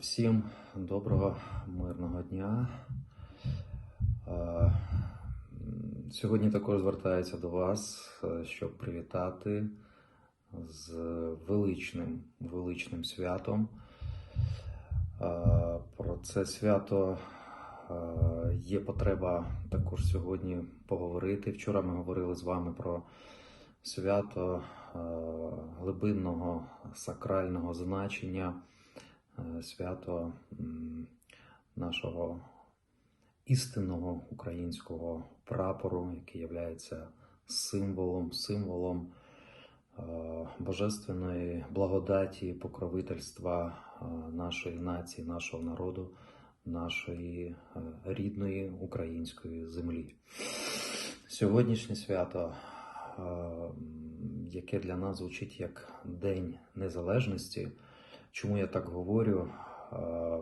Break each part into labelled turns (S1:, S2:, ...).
S1: Всім доброго мирного дня. Е, Сьогодні також звертаюся до вас, е, щоб привітати з величним, величним святом. Е, Про це свято є потреба також сьогодні поговорити. Вчора ми говорили з вами про свято глибинного сакрального значення, свято нашого істинного українського прапору, який є символом, символом е, божественної благодаті, покровительства е, нашої нації, нашого народу, нашої е, рідної української землі. Сьогоднішнє свято, е, яке для нас звучить як День Незалежності. Чому я так говорю?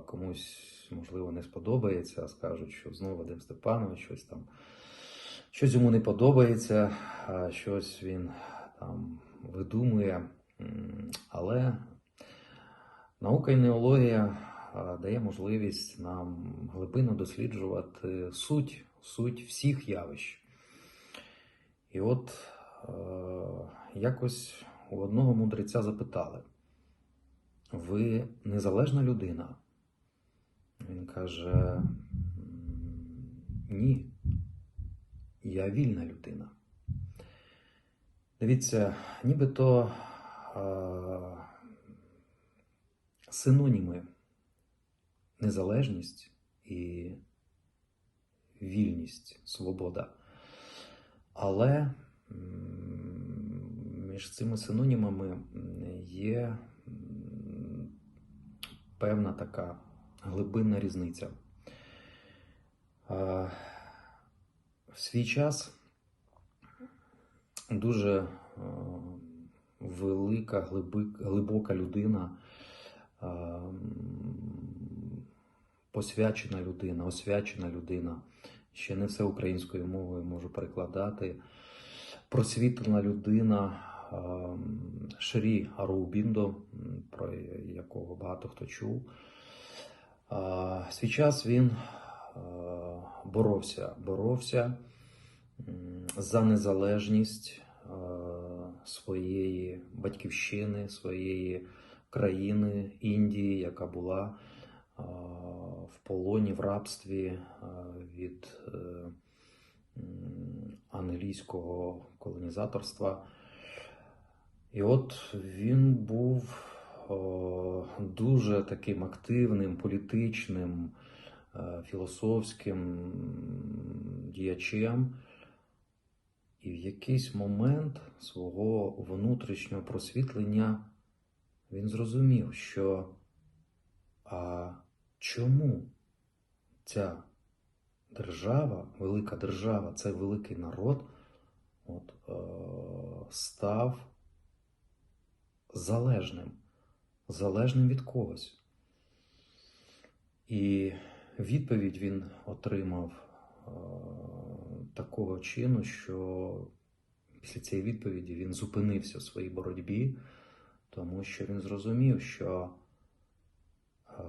S1: Комусь можливо не сподобається, скажуть, що знову Вадим Степанович щось там, щось йому не подобається, щось він там видумує. Але наука і неологія дає можливість нам глибинно досліджувати суть, суть всіх явищ. І от якось у одного мудреця запитали: ви незалежна людина? Він каже: Ні, я вільна людина. Дивіться, нібито е, синоніми незалежність і вільність, свобода. Але між цими синонімами є певна така глибинна різниця. В свій час дуже велика, глибока людина, посвячена людина, освячена людина. Ще не все українською мовою можу перекладати. Просвітлена людина ем, Шрі Ароубіндо, про якого багато хто чув. Свій час він е, боровся, боровся за незалежність е, своєї батьківщини, своєї країни Індії, яка була е, в полоні, в рабстві від англійського колонізаторства. І от він був о, дуже таким активним, політичним, е, філософським діячем. І в якийсь момент свого внутрішнього просвітлення він зрозумів, що а чому ця держава, велика держава, цей великий народ от, е, став залежним, залежним від когось. І відповідь він отримав е, такого чину, що після цієї відповіді він зупинився в своїй боротьбі, тому що він зрозумів, що е,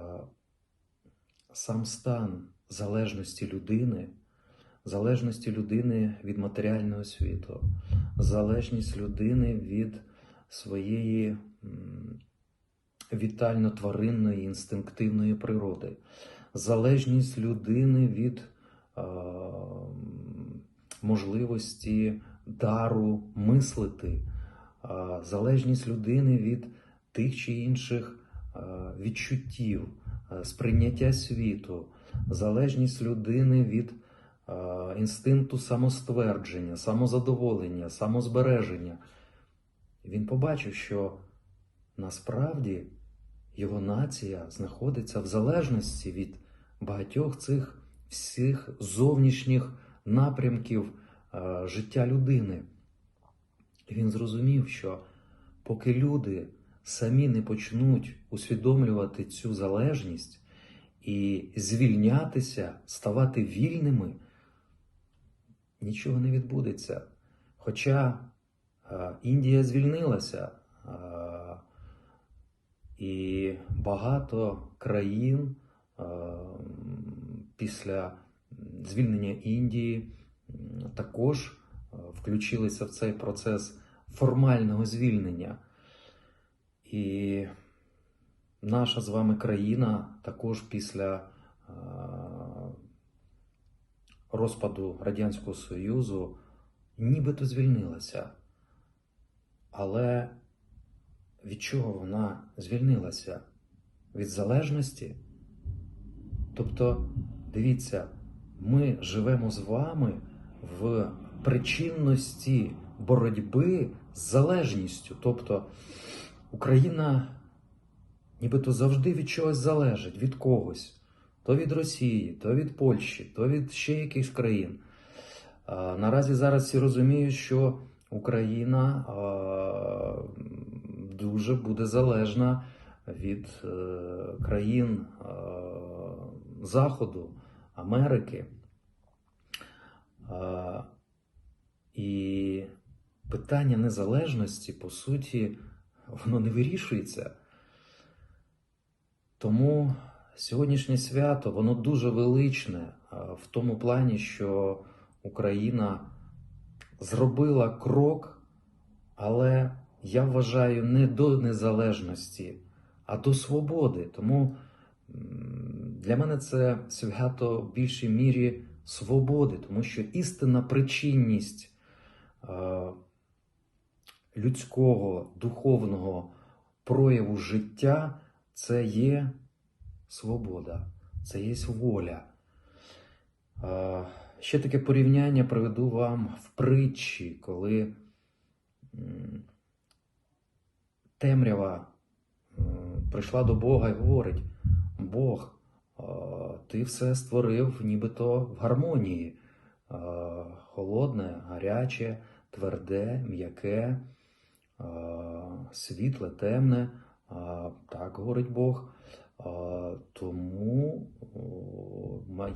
S1: сам стан залежності людини, залежності людини від матеріального світу, залежність людини від своєї вітально-тваринної інстинктивної природи, залежність людини від е, можливості дару мислити, е, залежність людини від тих чи інших е, відчуттів, е, сприйняття світу, залежність людини від е, інстинкту самоствердження, самозадоволення, самозбереження. Він побачив, що насправді його нація знаходиться в залежності від багатьох цих всіх зовнішніх напрямків е, життя людини. І він зрозумів, що поки люди самі не почнуть усвідомлювати цю залежність і звільнятися, ставати вільними, нічого не відбудеться. Хоча Індія звільнилася, е, І багато країн е, після звільнення Індії також е, включилися в цей процес формального звільнення. І наша з вами країна також після е, розпаду Радянського Союзу нібито звільнилася. Але від чого вона звільнилася? Від залежності? Тобто, дивіться, ми живемо з вами в причинності боротьби з залежністю. Тобто Україна нібито завжди від чогось залежить, від когось. То від Росії, то від Польщі, то від ще якихось країн. Наразі зараз всі розуміють, що Україна дуже буде залежна від е, країн е, Заходу, Америки. І питання незалежності, по суті, воно не вирішується. Тому сьогоднішнє свято воно дуже величне в тому плані, що Україна зробила крок, але я вважаю не до незалежності, а до свободи. Тому для мене це свято в більшій мірі свободи, тому що істинна причинність е, людського духовного прояву життя це є свобода, це є воля. Е, Ще таке порівняння приведу вам в притчі, коли темрява прийшла до Бога і говорить: Бог, е, ти все створив нібито в гармонії. Е, Холодне, гаряче, тверде, м'яке, е, світле, темне. Е, Так говорить Бог. Тому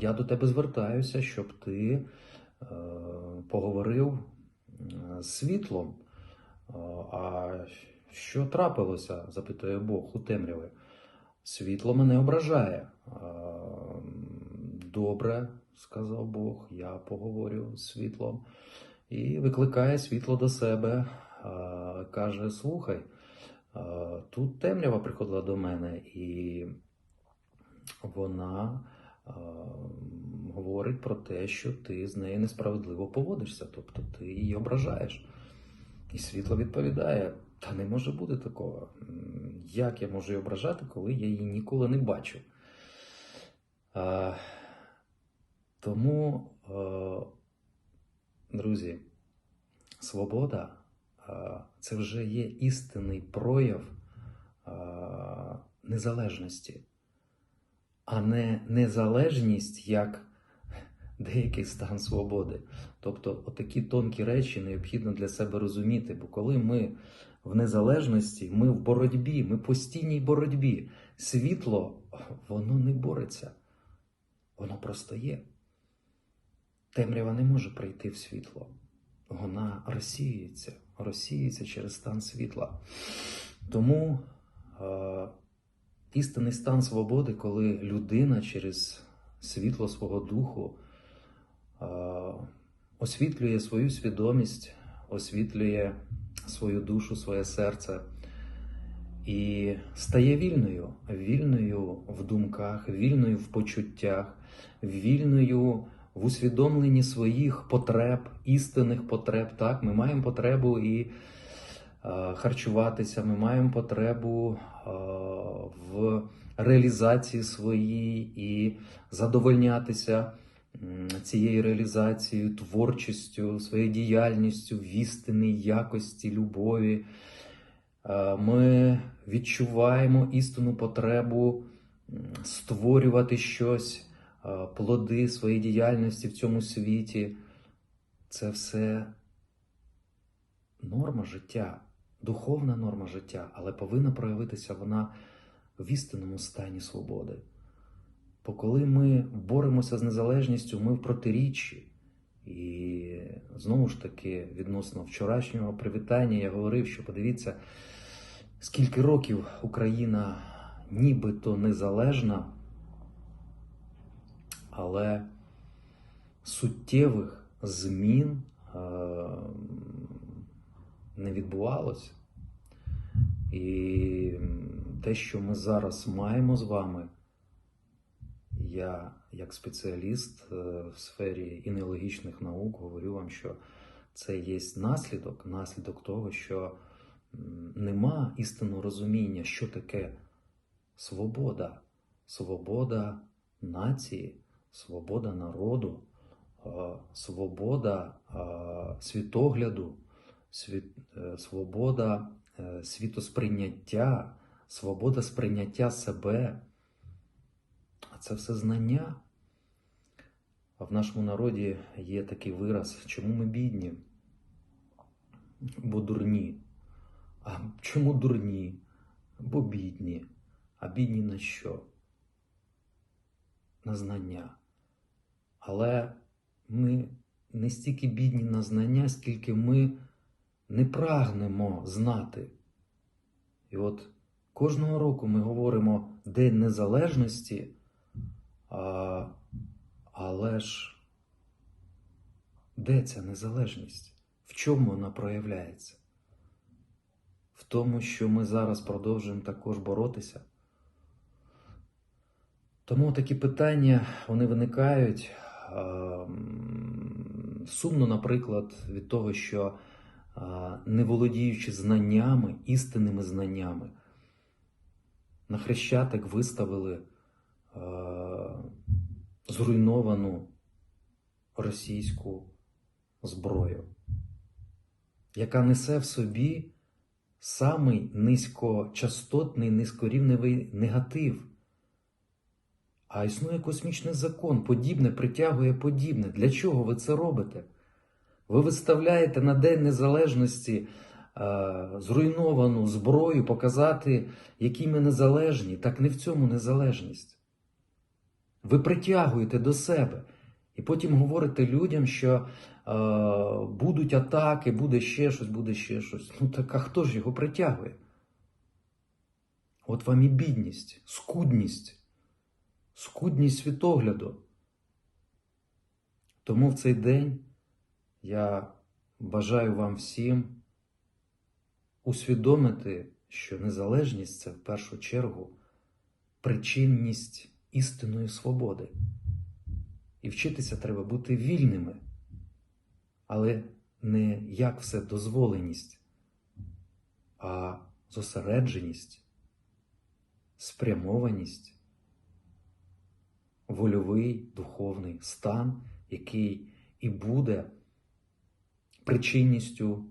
S1: я до тебе звертаюся, щоб ти е, поговорив е, з світлом. А, А що трапилося? запитує Бог у темряві. Світло мене ображає. Добре, сказав Бог, я поговорю з світлом. І викликає світло до себе. Каже: Слухай. Е, Тут темрява приходила до мене, і вона е, говорить про те, що ти з нею несправедливо поводишся, тобто ти її ображаєш. І світло відповідає: та не може бути такого. Як я можу її ображати, коли я її ніколи не бачу? Е, Тому, друзі, свобода це вже є істинний прояв незалежності, а не незалежність як деякий стан свободи. Тобто, отакі тонкі речі необхідно для себе розуміти, бо коли ми в незалежності, ми в боротьбі, ми в постійній боротьбі. Світло, воно не бореться, воно просто є. Темрява не може прийти в світло вона розсіюється, розсіюється через стан світла. Тому е, істинний стан свободи, коли людина через світло свого духу е, освітлює свою свідомість, освітлює свою душу, своє серце і стає вільною, вільною в думках, вільною в почуттях, вільною в усвідомленні своїх потреб, істинних потреб. Так, ми маємо потребу і е, харчуватися, ми маємо потребу е, в реалізації своїй і задовольнятися цією реалізацією, творчістю, своєю діяльністю, в істинній якості, любові. Е, Ми відчуваємо істинну потребу створювати щось, плоди своєї діяльності в цьому світі. Це все норма життя, духовна норма життя, але повинна проявитися вона в істинному стані свободи. Бо коли ми боремося з незалежністю, ми в протиріччі. І знову ж таки, відносно вчорашнього привітання, я говорив, що подивіться, скільки років Україна нібито незалежна, але суттєвих змін е, не відбувалося. І те, що ми зараз маємо з вами, я, як спеціаліст е, в сфері інеологічних наук, говорю вам, що це є наслідок, наслідок того, що нема істинного розуміння, що таке свобода, свобода нації, свобода народу, свобода світогляду, е, свобода е, світосприйняття, свобода сприйняття себе. А це все знання. А в нашому народі є такий вираз, чому ми бідні? Бо дурні. А чому дурні? Бо бідні. А бідні на що? На знання. Але ми не стільки бідні на знання, скільки ми не прагнемо знати. І от кожного року ми говоримо День Незалежності, а, але ж де ця незалежність? В чому вона проявляється? В тому, що ми зараз продовжуємо також боротися. Тому такі питання вони виникають. Ем, Сумно, наприклад, від того, що не володіючи знаннями, істинними знаннями, на хрещатик виставили е, зруйновану російську зброю, яка несе в собі самий низькочастотний, низькорівневий негатив. А існує космічний закон, подібне притягує подібне. Для чого ви це робите? Ви виставляєте на День Незалежності е, зруйновану зброю, показати, які ми незалежні. Так не в цьому незалежність. Ви притягуєте до себе. І потім говорите людям, що е, будуть атаки, буде ще щось, буде ще щось. Ну так а хто ж його притягує? От вам і бідність, скудність, скудність світогляду. Тому в цей день я бажаю вам всім усвідомити, що незалежність це в першу чергу причинність істинної свободи. І вчитися треба бути вільними, але не як вседозволеність, а зосередженість, спрямованість, вольовий духовний стан, який і буде причинністю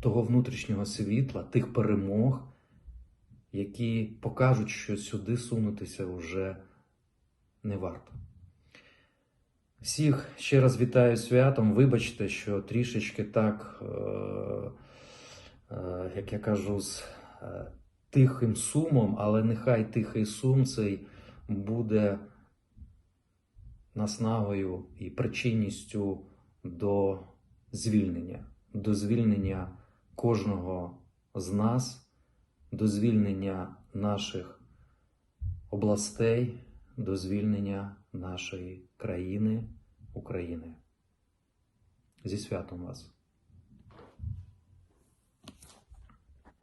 S1: того внутрішнього світла, тих перемог, які покажуть, що сюди сунутися вже не варто. Всіх ще раз вітаю святом. Вибачте, що трішечки так, е, е, як я кажу, з е, тихим сумом, але нехай тихий сум цей буде наснагою і причинністю до звільнення, до звільнення кожного з нас, до звільнення наших областей, до звільнення нашої країни, України. Зі святом вас!